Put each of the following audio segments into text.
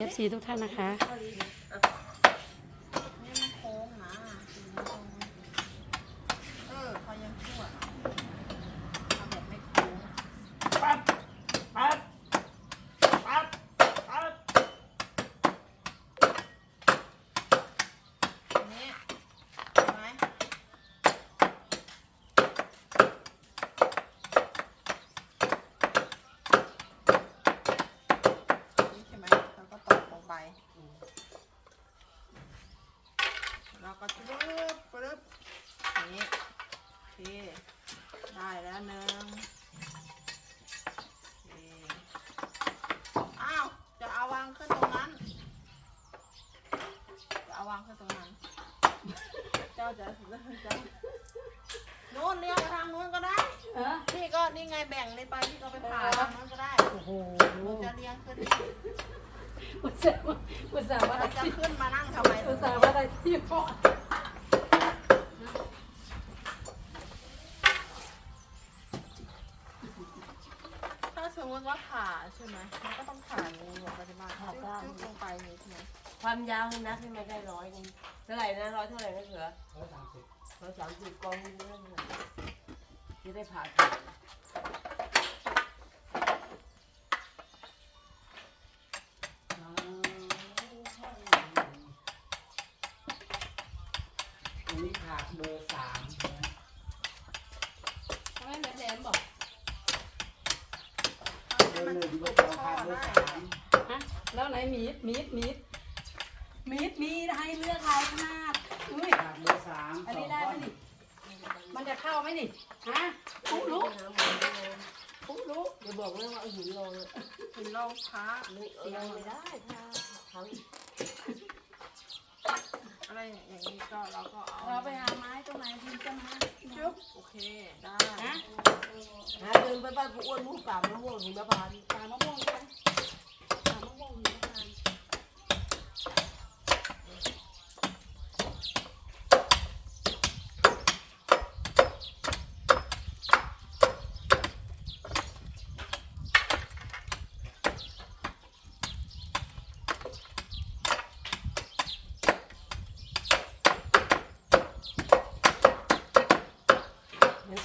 เอฟซีทุกท่านนะคะ นี่มันโค้งนะเออเขายังชั่วทำแบบไม่โค้ง ปั๊บปั๊บปั๊บปั๊บ อันนี้เห็นไหมนี่ใช่ไหมเราก็ตอกลงไปเราก็ปรึ๊บปรึ๊บอย่างนี้โอเคได้แล้วหนึ่งโอเคอ้าว จะเอาวางขึ้นตรงนั้น จะเอาวางขึ้นตรงนั้น เจ้าจะเจ้าโน้นเลี้ยวไปทางนู้นก็ได้ เออ พี่ก็นี่ไงแบ่งเลยไปพี่ก็ไปผ่าทางนู้นก็ได้ โอ้โห หนูจะเลี้ยงขึ้นนี่ อุตส่าห์ว่าอุตส่าห์ว่า เรา ได้ จะ ที่ ขึ้นมานั่งทำไม อุตส่าห์ว่าได้ที่เพาะ ถ้าสมมติว่าผ่าใช่ไหมมันก็ต้องผ่าอย่างนี้แบบปฏิบัติผ่าด้านลงไปอย่างนี้ใช่ไหม ความ ยาวนี่นะที่ไม่ได้ร้อยหนึงเท่าไหร่นะร้อยเท่าไหร่นะเสือร้อยสามสิบร้อยสามสิบกองนี่เรื่องอะไรที่ได้ผ่าตัดอันนี้ขาดเบอร์สามนะทำไมแหลมบอกเบอร์หนึ่งเบอร์สองขาดเบอร์สามฮะแล้วไหนมีดมีดมีดมีดมี ให้เลือกลายขนาดอุ้ยขาดเบอร์สามอันสอนี้งได้ก้ไหอมนนี่มันจะเข้าไหมนี่ฮะปุ๊รู้ปุ๊รู้เดี๋ยวบอกเลยว่าเอาหินลงเลยหินเราพระไม่เสียงไม่ได้ค่ะทั้งอะไรอย่างนี้ก็เราก็เอาเราไปหาไม้ตรงไหนพิมพ์จะมาจุ๊บโอเคได้ฮะหาเดินไปบ้านผู้อ้วนผู้กราบมะม่วงหิมพานต์ ตามมะม่วงไปตามมะม่วงอยู่ประม เหมื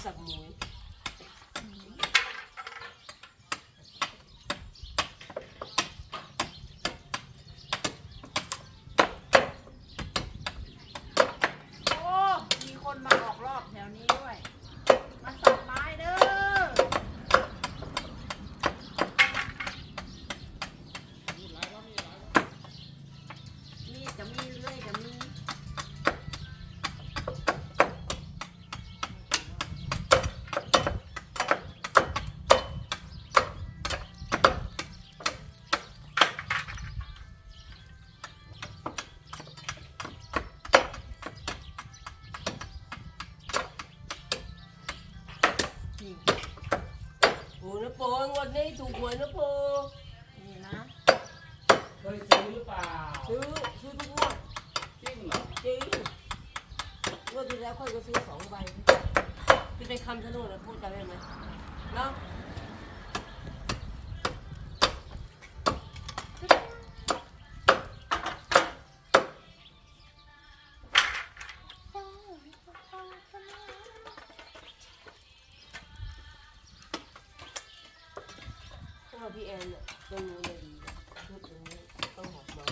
พี่แอนเนี่ยตรงนู้นเลยดีนะชุดตรงนี้ต้องหอบมา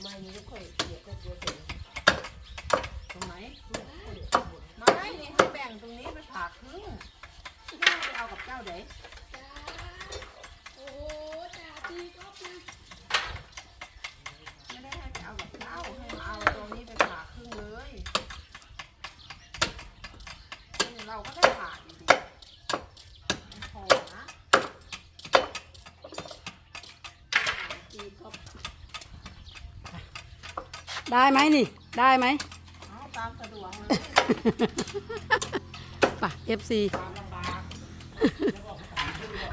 ไม่นี้ก็ค่อยเกลียดก็เกลียดเสร็จตรงไหนเนี่ยค่อยเดี๋ยวหมดมาได้นี่ให้แบ่งตรงนี้ไปผ่าครึ่งแม่ไปเอากับเจ้าเด็กไม่ได้ให้ไปเอากับเจ้าให้มาเอาตรงนี้ไปผ่าครึ่งเลยนี่เราก็ได้ผ่าอยู่ดีไม่พอนะ ได้ไหมนี่ ได้ไหมเอาตามสะดวกเลยป่ะ FC ความลำบากแล้วบอกสามขึ้นเลยอะ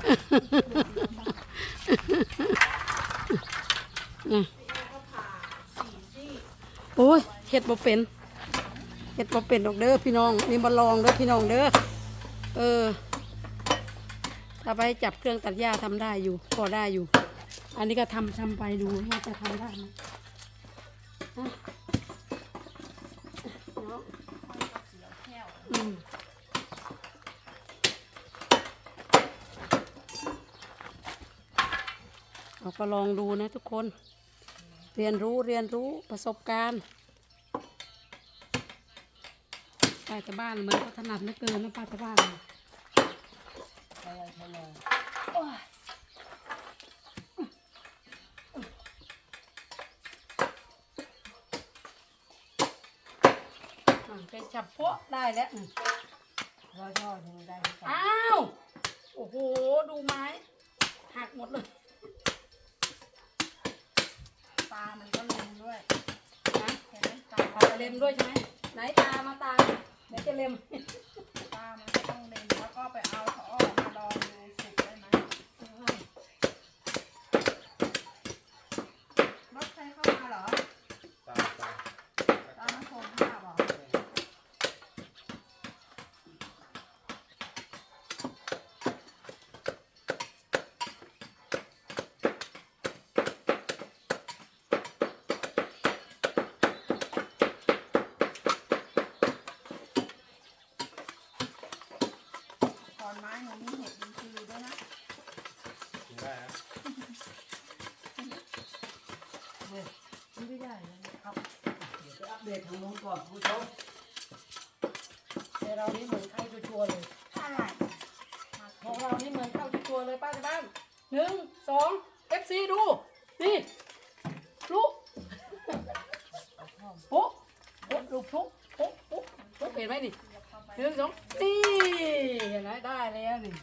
ก็ผ่าสี่ซี่โอ้ยเห็ดบ่เป็นเห็ดบ่เป็นดอกเด้อพี่น้องนี่มาลองเด้อพี่น้องเด้อเออ ถ้าไปจับเครื่องตัดหญ้าทำได้อยู่พอได้อยู่ออันนี้ก็ทำทำไปดูว่าจะทำได้ไหม เราก็ลองดูนะทุกคน เรียนรู้เรียนรู้ประสบการณ์ป้าแต่บ้านเหมือนเขาถนัดเหลือเกินนะป้าแต่บ้านน่ะใช่ใช่เลย อะไปจับพวกได้แล้วอืมร้อยทอดถึงได้ที่สามอ้าว โอ้โห ดูไม้ หักหมดเลย ตา มันก็ลงด้วยนะเห็นไหมตาตาเล็มด้วยใช่ไหมไหนตามาตาเดี๋ยวจะเล็ม ตามันก็ต้องเล็งแล้วก็ไปเอาเขาออกมาลองดูสุกได้ไหมรถใครเข้ามาเหรอ ตาตา ตาน้ำชมภาพเหรอ ต อนไม้หนูมีเห็ดมันคือด้วยนะไม่ได้นะไม่ได้นะครับเดี๋ยวไปอัปเดตทางนู้นก่อนคุณผู้ชมแต่เรานี่เหมือนเข้าชัวร์ๆเลย อะไรของเรานี่เหมือนเข้าชัวร์ๆเลยป้าจะบ้านหนึ่งสองเอฟซีดู นี่ลุกปุ๊บปุ๊บลูกปุ๊บปุ๊บปุ๊บปุ๊บเห็นไหมนี่ หนึ่งสองนี่เห็นไหมได้แล้วนี่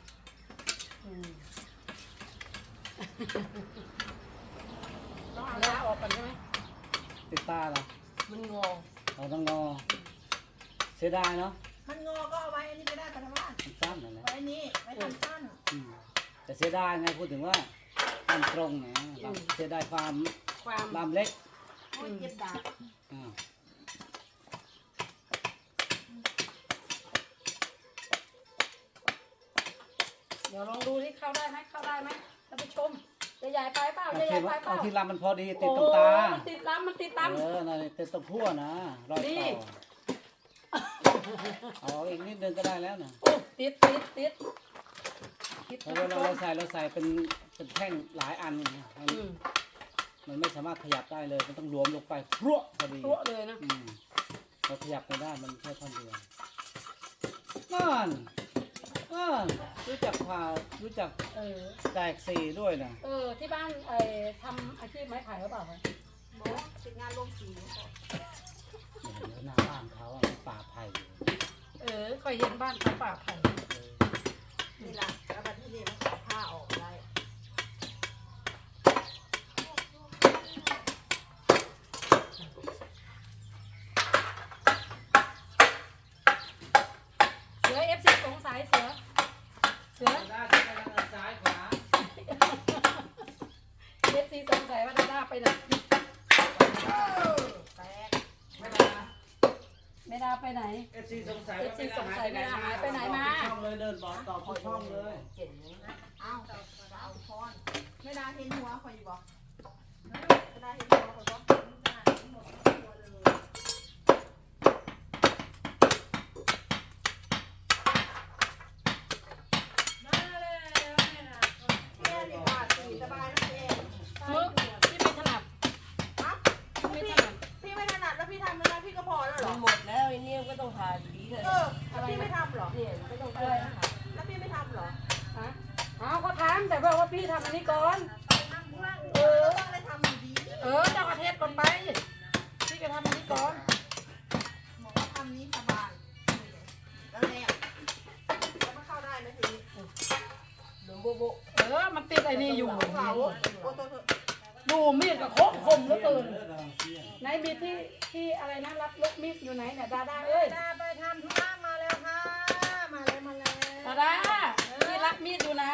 อืมต้องเอาล้าออกก่อนใช่ไหมติดตาเหรอมันงอ เราต้องงอเสียดายเนาะมันงอก็เอาไว้อันนี้ไม่ได้ปัทมาสมันสั้นนั่นแหละไว้นี้ไว้ทำสั้นอืมแต่เสียดายไงพูดถึงว่าตามตรงนะเราเสียดายความความลามเล็กโอ้ยเจ็บดาบอ่าเดี๋ยวลองดูที่เข้าได้ไหมเข้าได้ไหมท่านผู้ชมจะใหญ่ไปเปล่าเอาจะใหญ่ที่ไปว่าเปเอาล่าที่ลำมันพอดีติดโอ้ตรงตามันติดลำมันติดลำเออนั่นติดตรงพั่วนะรอยนี่ต่อเอาอีกนิดนึงก็ได้แล้วนะโอ้ติดติดติดติดเพราะว่าเราเราใส่เราใส่เป็นเป็นแท่งหลายอันไงมันอืมมันไม่สามารถขยับได้เลย มันต้องรวมลงไปพรั่วพอดีตัวเลยนะอืมเราขยับไม่ได้มันแค่ท่อนเดียวนั่น นั่นรู้จักผ่ารู้จักเออ แตกสีด้วยนะเออ ที่บ้านไอ้ทำอาชีพไม้ไผ่หรือเปล่าคะบอกติดงานลงสีก่อนเนี่ยหน้าบ้านเขาอะมันป่าไผ่อยู่เออเคยเห็นบ้านเขาป่าไผ่ เออ นี่ละแล้วบัดที่นี่มันขอผ้าออก กมีดอยู่ไหนเนี่ยดาดาเอ้ยดาไปทำธุระมาแล้วค่ะ มาแล้วมาแล้วดาดาที่รับมีดอยู่ไหน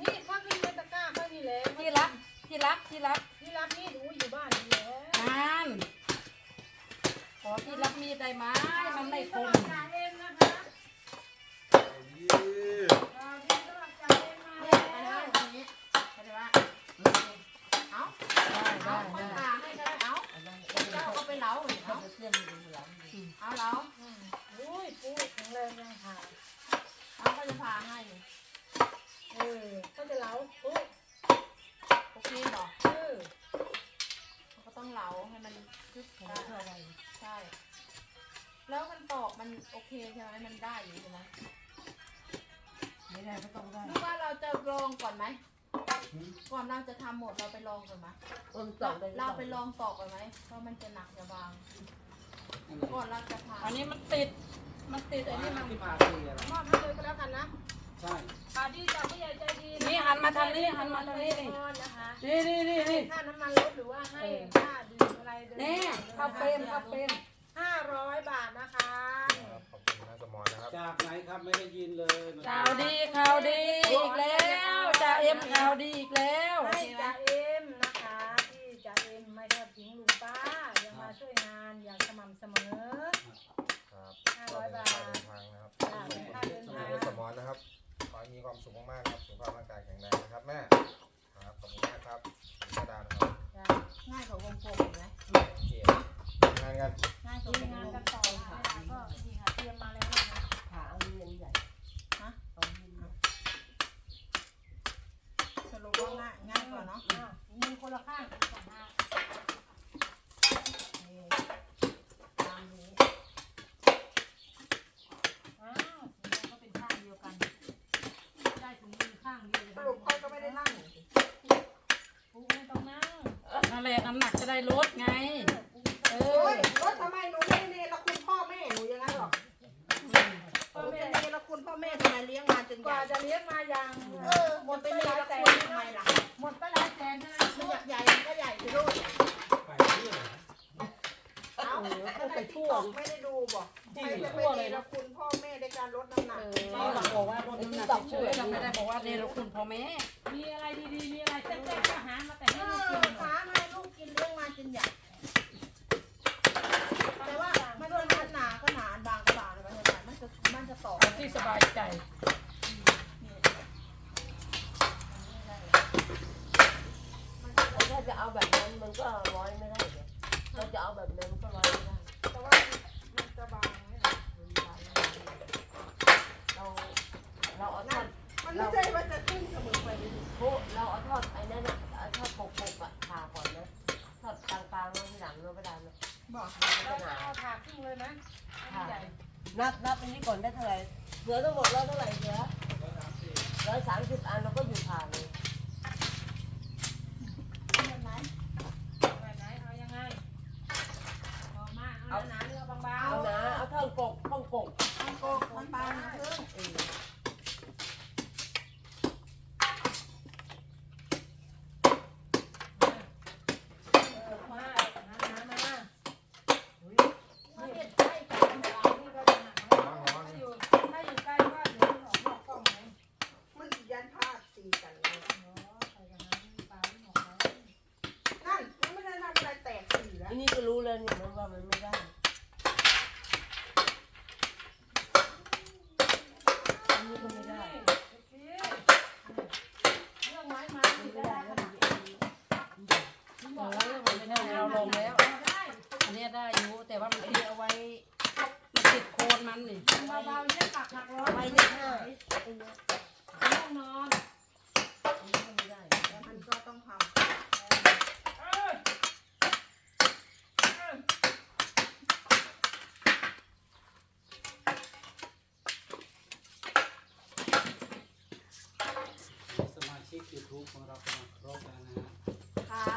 นี่ข้างที่เมตะกร้าข้างนี้แล้วที่รับที่รับที่รับที่รับนี่ดูอยู่บ้านนี่แหละนานขอที่รับมีดได้ไหมมันไม่คมจ่ายเองนะคะเนี่ยไปแล้วทีนี้เข้าใจปะเอาได้เอาได้คนได้ผ่าให้ก็ ได้เอาเจ้าก็ไปเหลาเลยเขาเอาจะเชื่อมดูหลังเอาเหลาอุ้ยปูแข็งแรงยังค่ะเอาเขาจะผ่าให้เออก็จะเล้าปุ๊บโอเคบอเออเขาก็ต้องเหลาให้มันคึกได้ใช่ แล้วมันตอกมันโอเคใช่ไหมมันได้อยู่ใช่ไหมไม่ได้ก็ต้องได้หรือว่าเราจะลองก่อนไหม ก่อนเราจะทำหมดเราไปลองก่อนไหมต้นตเราอกได้เราไปลองตอกก่อนไหมเพราะมันจะหนักจะบางอันไหนก่อนเราจะผ่าอันนี้มันติด มันติดไอ้นี่มันที่พาตีอะไรมอบให้เลยก็แล้วกันนะใช่ข่าวดีจากผู้ใหญ่ใจดีนี่หันมาทางนี้หันมาทางนี้นี่นะคะนี่นี่นี่นี่ ค่าน้ำมันรถหรือว่าให้เออ ค่าดื่มอะไรเดินนี่เข้าเฟรมเข้าเฟรมห้าร้อยบาทนะคะครับขอบคุณนะสมอนนะครับจากไหนครับไม่ได้ยินเลยข่าวดีข่าวดีอีกแล้วจ่าเอ็มข่าวดีอีกแล้วให้จ่าเอ็มนะคะที่จ่าเอ็มไม่ทอดทิ้งลุงป้ายังมาช่วยงานอย่างสม่ำเสมอ ครับห้าร้อยบาทเดินทางนะครับจ้ะเป็นค่าเดินสทางมุนสมอนนะครับ ขอให้มีความสุขมากๆนะครับสุขภาพร่างกายแข็งแรงนะครับแม่ครับขอบคุณมากครับคุณแม่ดานะครับจ้ะง่ายกว่าวงกลมเห็นไหมโอเคทำงานกัน ง่ายกว่าทีวมงงานกลกันมต่อค่ะก็นี่ค่ะเตรียมมาแล้วนะคะ ขาเอาเงินใหญ่ ฮะ เอาเงินใหญ่ สรุปว่าง่ายง่ายกว่าเนาะ อ้าวมี คนละข้างสองข้างตามนี้อ้าวสีแดงก็เป็นข้างเดียวกัน ได้ถึงมือข้างเดียวเลย สรุปค่อยก็ไม่ได้นั่ง ปุ๊ไม่ต้องนั่ง นั่นแหละน้ำหนักจะได้ลดไง เอ โอ้ อย รถทำไมหนูไม่เนรคุณพ่อแม่หนูอย่างนั้นหรอกหนูจะเนรคุณพ่อแม่ทำไมเลี้ยงมาจน ก ใหญ่ ว่าจะเลี้ยงมาอย่าง เออหมดไปเนรคุณทำไมล่ะ หมดไปหลายแสนใช่ไหม มันอยากใหญ่มันก็ใหญ่ไปด้วย ไปเรื่อย เอ้าถ้าไปทั่วไม่ได้ดูบอกใครจะไปเนรคุณพ่อแม่ในการลดน้ำหนัก เราบอกว่าลดน้ำหนักเฉยๆเรา ไม่ได้บอกว่าเนี่ยเราคุณพ่อแม่มีอะไรดีๆ มีอะไรแซ่บๆก็หามาแต่เอให้ลูกอกินหน่อยขามาลูกกินเลี้ยงมาจนใหญ่แต่ว่ามันเป็นมันหนาก็หนาบางก็บางเลยมันจะมันจะต่อ เอาที่สบายใจ แต่ถ้าจะเอาแบบนั้นมันก็ร้อยไม่ได้เลยเราจะเอาแบบนั้นมันก็ร้อยไม่ได้ แต่ว่ามันจะบางไหมล่ะ มันบางไม่ได้เราเราเอาทอด มันไม่ใช่ว่าจะขึ้นเสมอไปเลย โคเราเอาทอดไอ้นั่นน่ะเอาทอดปกๆอะผ่าก่อนนะทอดกลางๆแล้วทีหลังเราไม่ได้นะ บอกเราจะเอาถาดครึ่งเลยนะอันใหญ่นับนับอันนี้ก่อนได้เท่าไหร่เหลือทั้งหมดเราเท่าไหร่เหลือร้อยสามสิบอันเราก็อยู่ผ่านเลย เห็นไหม แบบไหนเอายังไงเอามาเอาหนาๆหรือเอาบาง เอานะเอาเท่ากกท่องกก มันโกกมันบางนะเพื่อน เออ ๆมาหนาๆมา มันเห็นใกล้กัน เรานี่ก็จะหนักนะถ้าอยู่ถ้าอยู่ใกล้ก็อยู่ที่ออกนอกกล้องไหม มันยันพลาดตีกันเลย อ๋อใส่กันนั้นปลาไม่ออกมา นั่นมันไม่ได้ทำอะไรแตกสีแล้ว อันนี้ก็รู้แล้วนี่มันว่ามันไม่ได้อันนี้ก็ไม่ได้ เรื่องไม้มา ไม่ ไม่ ได้ ได้ แล้ว ข มัน นาด จะ เออมันไม่ได้เราลงแล้ว ได้ อันเนี้ยได้อยู่แต่ว่ามัน อัน ติด นี้เอาไว้ มันติดโคนมันนี่ เบาๆเนี่ยปักหักร้อ เอา ย ไว้เลขห้าอันนี้ ห้องนอน อันนี้ก็ไม่ได้ แต่มันก็ต้องท เออเออ สมาชิกยู ทูบของเรากำลังครบแล้วนะฮะค่ะ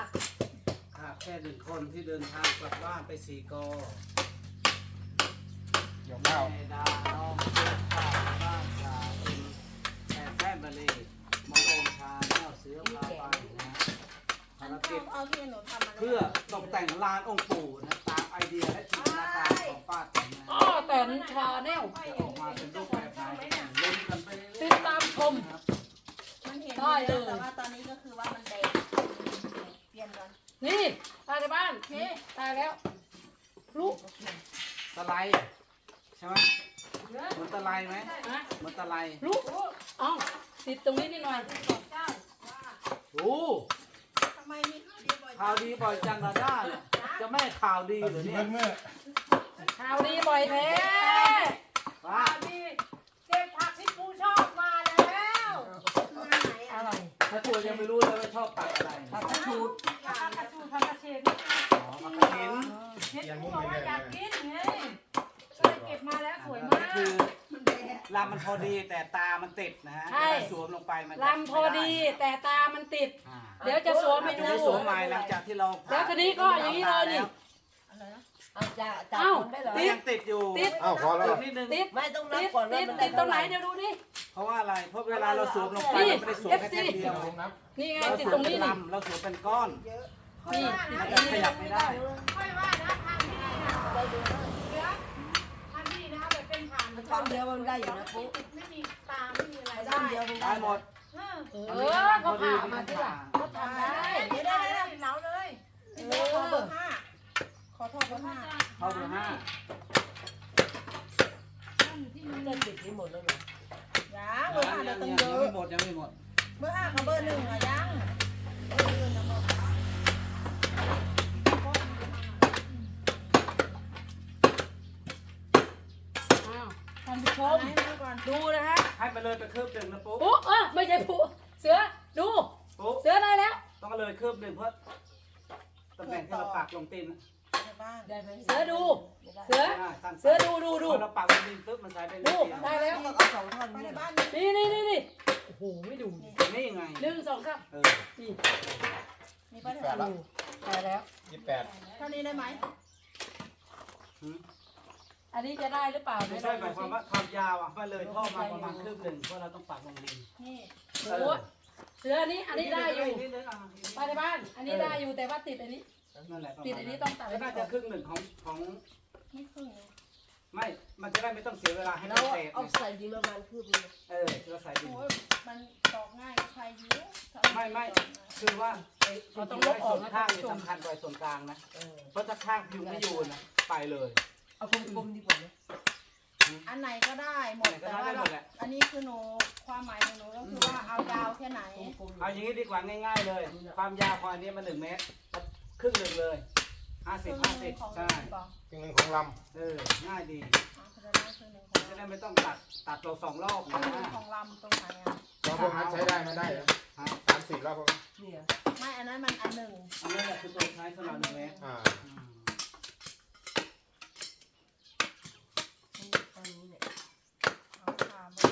ขาดแค่หนึ่งคนที่เดินทางกลับบ้านไปสีกอเดี๋ยวข้าวแม่ดาน้องเจ้าข้าวบ้านจ่าเอ็มแม่แป้บะเลมองโอมชาแนวเสือพาไปนะภารกิจ เอาที่หนูทำมาเพื่อตกแต่งลานองค์ปู่นะตามไอเดียและจินตนาการของป้าแตนนะอ๋อแต่นชาแนล จะออกมาเป็นรูปแบบไหนลุ้นกันไปเรื่ ติ อ ด ย ตามชม ๆครับ มัน เห็นได้เลยแต่ว่าตอนนี้ก็คือว่ามันแดงเปลี่ยนก่อนนี่ตายในบ้านนี่ตายแล้วลูกตะไลใช่ไหมเหมือนตะไลไหมนะเหมือนตะไลลูกเอ้าติดตรงนี้นิดหน่อยโอ้ทำไมไม่มีข้าวดีบ่อยข่าวดีบ่อยจังนะด้าเนี่ยจะไม่ให้ข่าวดีเหรือเนี่ยเมื่อข่าวดีบ่อยแท้ว้านี่เก็บผักที่กูชอบมาแล้ว มาไหน อะ อะไร ถ้าตัว ยังไม่รู้เลยว่าชอบตัดอะไรผักกระชูดผักกระชูผักกระเฉดนี่อ๋อมันกระถินเห็นกูบอกว่าอยากกินไงก็เลยเก็บมาแล้วสวยมาก คือมันแดดลำมันพอดีแต่ตามันติดนะฮะใช่ เวลาสวมลงไปมันจะลำพอดีแต่ตามันติด อ่าเดี๋ยวจะสวมให้จะดู ได้สวมใหม่หลังจากที่เราแล้วทีนี้ก็อย่างนี้เลยนี่อะไรนะเอาจะจับเอ้า คนได้เหรอแต่ยังติดอยู่ติดอ้าวพอแล้ว ติดนิดนึง ติด ไม่ต้องนับติดก่อนว่าติดมันติได้ดตรงไหนเท่าเดี๋ยวดูนี่ เพราะว่าอะไร เพราะเวลาเราสวมลงไปนี่เราไม่ได้สวมแค่แค่เดียวนี่ไงเราติดสวตรมงเป็นนี้นี่ ลำเราสวมเป็นก้อนเยอะนี่มันจะขยับไม่ได้ ค่อยว่านะทางที่นี่นะเสือทางที่นี่นะแบบเป็นผ่านต้นเดียวมันได้อยู่นะปุ๊ไม่มีตาไม่มีอะไรต้นเดียวมันได้ได้หมดเออเออเขาผ่ามาที่หลังเขาทำได้เดี๋ยวได้ได้เหลาเลยพี่โบขอเบอร์ห้าขอโทษเบอร์ห้าเข้าเบอร์ห้าจะติดที่หมดแล้วเหรอ ยังเบอร์ห้าเดี๋ยวยัต้องงเยยังอะไม่หมดยังไม่หมด เบอร์ห้ากับเบอร์หนึ่งอะยังเบอร์หนึ่งนะบอกอ้าวท่านผู้ชเอามไหนมาก่อนดูนะฮะให้ไปเลยไปคืบหนึ่งนะปุ๊ปุ๊เออไม่ใช่ปุ๊เสือดู ปุ๊เสือได้แล้ว ต้องเอาเลยคืบหนึ่งเพราะตำแหน่งที่เราปักลงตีนใน บ้านได้ไหมเสือดู เสืออ่าสั้นๆเสือดูดูดู พอเราปักลงตีนปุ๊บมันใช้ได้เลดูยได้แล้วต้องเอาสองท่อนไปในนี่บ้านนี่นี่นี่นี่โอ้โหไม่ดูนี่ยังไงหนึ่งสองสามเออนี่มีป้าในบ้านดูได้แล้ว ยี่สิบแปดเท่านี้ได้ไหมหืมอันนี้จะได้หรือเปล่าไม่ใช่หมายความว่าความยาวอะมาเลยท่อมาประมาณคืบหนึ่งเพราะเราต้องปักลงดินนี่โอ้โหเสืออันนี้อันนี้ได้อยู่ นิดนึงอะ ไปในบ้าน อันนี้ได้อยู่แต่ว่าติดอันนี้ นั่นแหละประมาณติดอันนี้ต้องตัดก็น่าจะครึ่งหนึ่งของของนี่ครึ่งหนึงไม่ มันจะได้ไม่ต้องเสียเวลาให้เรามันเศษเอาไงใส่ดินประมาณคืบนึงเออเราใส่ดิน โอ้ยมันตอกง่ายใครอยู่ไม่ไม่ คือว่าไอ้จริงๆแล้วส่วนข้างนี่สำคัญกว่าส่วนกลางนะ เออเพราะถ้าข้างอยู่ไม่อยู่นะไปเลย เอากลมๆดีกว่าไหมอันไหนก็ได้หมดอันไหนก็แต่ได้ว่าหมดแหละ อันนี้คือหนูความหมายของหนูก็คือว่าเอายาวแค่ไหน กลมๆเอาอย่างนี้ดีกว่าง่าย ๆ เลย ความยาวของอันนี้มันหนึ่งเมตร ครึ่งหนึ่งเลยห้าคสิบรึ่งหห้านึสิบงของใช่บอกครึ่งหนึ่งของลเออง่ายดีอะเขาจะได้ครึ่งหนึ่งของจะได้ลำไม่ต้องตัดตัดเราสองรอบครึ่นะงหนึ่งของลำตรงไหนอะำแล้วพวกนั้นใช้ได้ไม่ได้เหรอฮะสามสิบแล้วพวกนั้นเนี่ยไม่อันนั้นมันอันหนึ่งอันนี้แหละคือตัวใช้สำหรับหนึ่งเมตรอ่า อืม ตอนนี้เนี่ย เอาขามา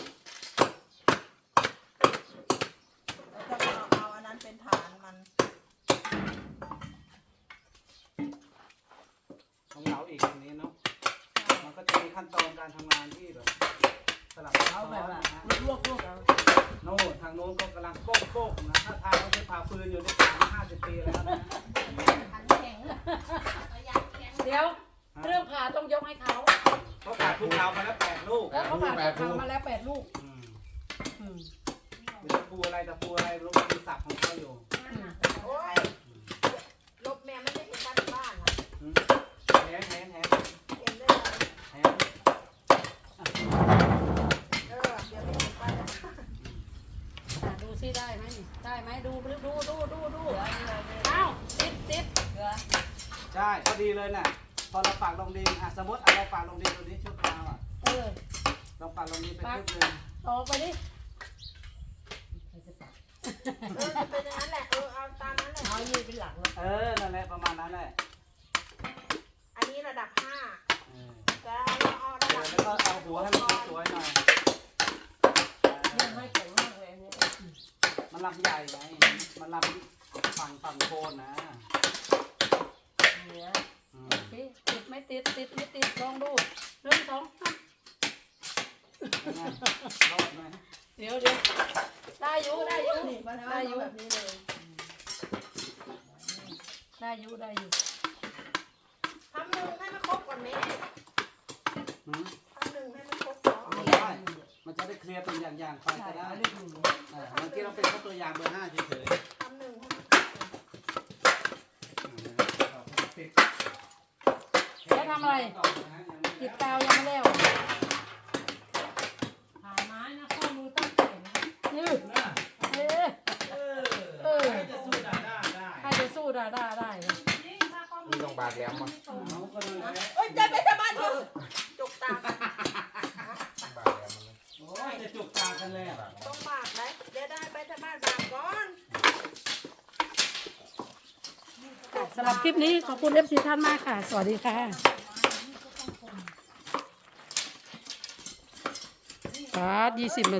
แล้วจะเอาเอาอันนั้นเป็นฐานมัน ของเราอีกอันนี้เนาะ มันก็จะมีขั้นตอนการทำงานที่แบบสลับซับ เอา ซ้ แบ อบ น ว่า นะฮะ ลวกๆเอา โน่นทางโน้นก็กำลัง โป๊กโป๊กนะถ้าทางเขาจะพาปืนอยู่ในป่าห้าสิบปีแล้วนะ ขันแข็งระยะแข็ง เดี๋ยวเรื่องผ่าต้องยกให้เขา เขาขาดภูเขามาแล้วแปดลูก แล้วเขาผ่าผ่ามาแล้วแปดลูก อืม อืม มีตะปูอะไรตะปูอะไรลูกมีศัพท์ของเขาอยู่ โอ้ยลบแม่ไม่ได้เห็นบ้านบ้านอะ อืมแหนแหนแหน เห็นได้เลย แหน เออเดี๋ยวไปเห็นบ้าน อะดูซิได้ไหมนี่ได้ไหมดูดูดูดูดูดู เดี๋ยวนี่ไงเนี่ย อ้าวติดติด เดี๋ยว ใช่พอดีเลยน่ะ พอเราปักลงดินอะสมมติเอาเราปักลงดินตัวนี้ชุดยาวอะ เออ เราปักลงดินเป็นครึ่งหนึ่ง ออก ไปดิใครจะตัดเออจะเป็นอย่างนั้นแหละ เออเอาตามนั้นแหละ เอานี่เป็นหลักเนาะเออ นั่นแหละประมาณนั้นแหละอันนี้ระดับห้าเออแต่เราเอาระเอดัอบแล้วก็เอาหัวให้มันสวยๆหน่อย ยังไม่แข็งมากเลยอันเนี้ยมันลำใหญ่ไง มันลำฝั่งฝั่งโคนนะเนี่ยอืม ติดติดไม่ติดติดไม่ติดลองดูหนึ่งสองสามยังไง รอดไหมเดี๋ยวเดี๋ยวได้อยู่ได้อยู่นี่มาทำเอาแบบนี้เลย ได้อยู่ได้อยู่ทำหนึ่งให้มันครบก่อนแม่หืมทำหนึ่งให้มันครบก่อนไม่ได้มันจะได้เคลียร์เป็นอย่างๆไปก็ได้เอาเลขหนึ่งเนี่ยเมื่อกี้เราเป็นแค่ตัวอย่างเบอร์ห้าเฉยทำหนึ่งให้มันๆปิดแล้วทำอะไรติดกาวยังไม่แล้ว ผ่านไม้นะข้อมือ ต้องแข็งยืดเออเออเออใครจะสู้ได้ได้ได้ใครบากแหลมมาเอาก็เลยแหละเอ้ยใจไปทำบ้านเถอะจกตาบากแหลมมันนะโอ้ยจะจุกตากันแล้วต้องบากไหมเดี๋ยวได้ไปทำบ้านบากก่อนสำหรับคลิปนี้ขอบคุณเอฟซีท่านมากค่ะ สวัสดีค่ะ ครับยี่สิบนาที